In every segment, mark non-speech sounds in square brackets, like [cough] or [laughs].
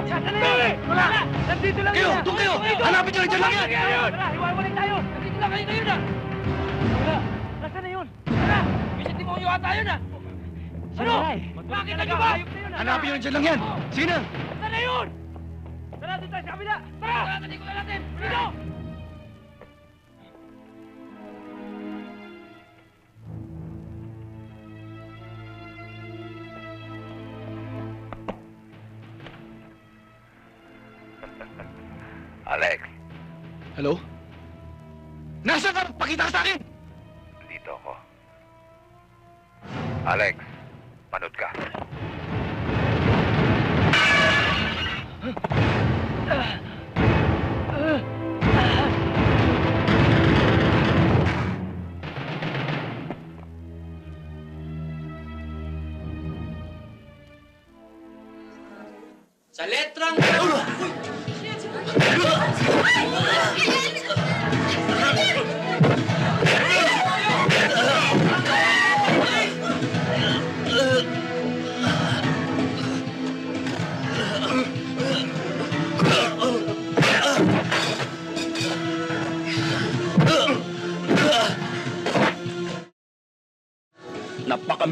Yun? Wala! Nandito lang Kayo, ah. doon kayo! Dito! Hanapin nyo, nandiyan lang yan! Tara, hiwa-hiwalay tayo! Nandito lang kayo ngayon ah! Wala! Nasaan na yun? Tara! Bisa Timonyo ata yun ah! Ano? Makita nyo ba? Hanapin nyo, nandiyan lang yan! Sige na! Nasaan na yun? Tara, doon tayo sa kabila! Tara! Tara, talikutan natin! Dito! [laughs] Alex, Hello? Nasaan ka? Pakita ka sa akin! dito ako. Alex, manood ka. Sa letrang...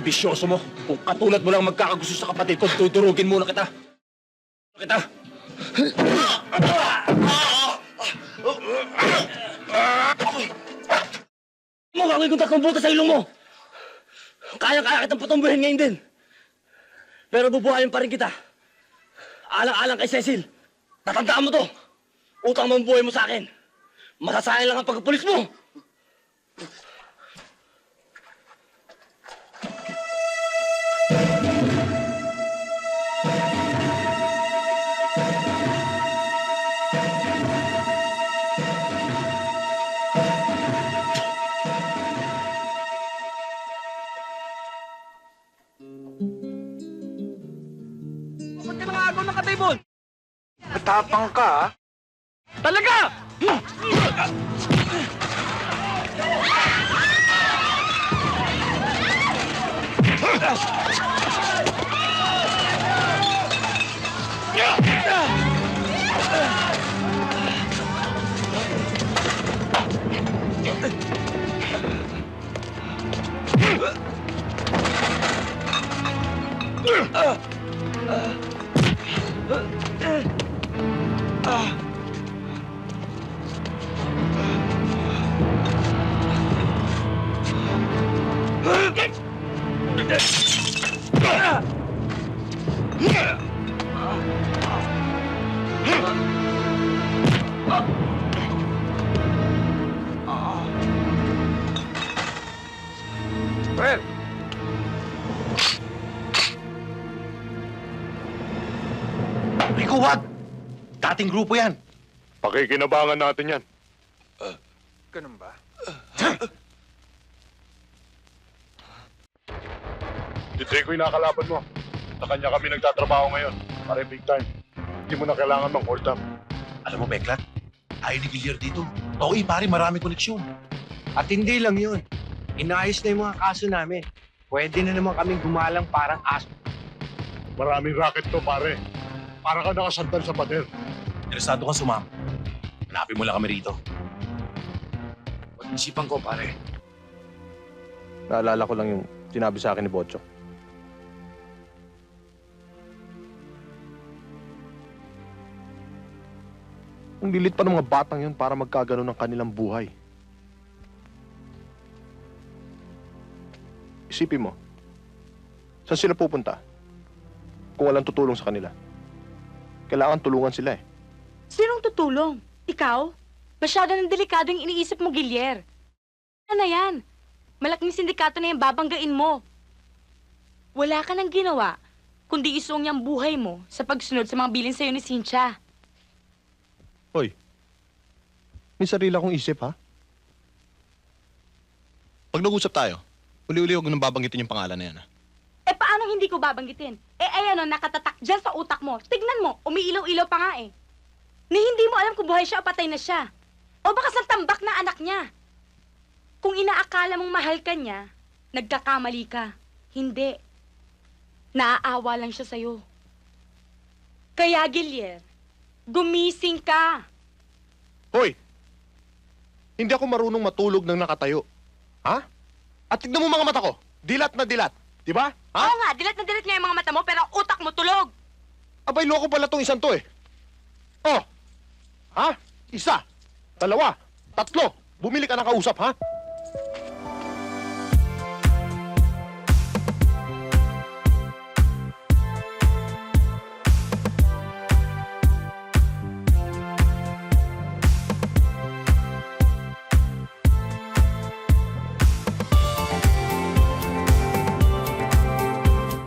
Napakambisyoso mo. Kung katulad mo lang magkakagusto sa kapatid ko, tuturugin muna kita. Kita. Mo, gagawin kong tatlong butas sa ilong mo! Kaya-kaya kitang patumbuhin ngayon din. Pero bubuhayin pa rin kita. Alang-alang kay Cecil. Tatandaan mo to. Utang mo ang buhay mo sa akin. Masasayang lang ang pagkapulis mo. Ba't ka nakagaw ng katibon? Matapang ka, ah. Talaga! Well, Rico, what? Dating grupo yan. Pakikinabangan natin yan. ganun ba? Si Trico yung nakalaban mo. Sa kanya kami nagtatrabaho ngayon. Pare big time. Hindi mo na kailangan mang hold up. Alam mo, Beklat, ayaw ni Villar dito. Okay, pare, marami koneksyon. At hindi lang yun. Inayos na yung mga kaso namin. Pwede na naman kaming gumalang parang aso. Maraming racket to, pare. Para ka nakasandal sa pader. Interesado kang sumama. Hanapin mo lang kami rito. Pag-isipan ko, pare. Naalala ko lang yung sinabi sa akin ni Bocho. Ang lilit pa ng mga batang yun para magkagano ng kanilang buhay. Isipin mo, saan sila pupunta? Kung walang tutulong sa kanila. Kailangan tulungan sila eh. Sinong tutulong? Ikaw? Masyado ng delikado yung iniisip mo, Gilier. Ano na yan? Malaking sindikato na yung babanggain mo. Wala ka nang ginawa, kundi isuong niyang buhay mo sa pagsunod sa mga bilin sa'yo ni Cynthia. Hoy, may sarili akong isip ha? Pag nag-usap tayo, uli-uli huwag nang babanggitin yung pangalan na yan. ah. Eh, paano hindi ko babanggitin? Eh, ayan o, nakatatak dyan sa utak mo. Tignan mo, umiilaw-ilaw pa nga eh. Ni hindi mo alam kung buhay siya o patay na siya. O baka sa tambak na anak niya. Kung inaakala mong mahal ka niya, nagkakamali ka. Hindi. Naaawa lang siya sa'yo. Kaya, Gilier, gumising ka. Hoy! Hindi ako marunong matulog ng nakatayo. Ha? At tignan mo mga mata ko. Dilat na dilat. Di ba? Ha? Oo nga, dilat na dilat nga yung mga mata mo, pero ang utak mo tulog. Abay, loko pala tong isang to eh. Oh! Ha? Isa, dalawa, tatlo. Bumili ka ng kausap, ha?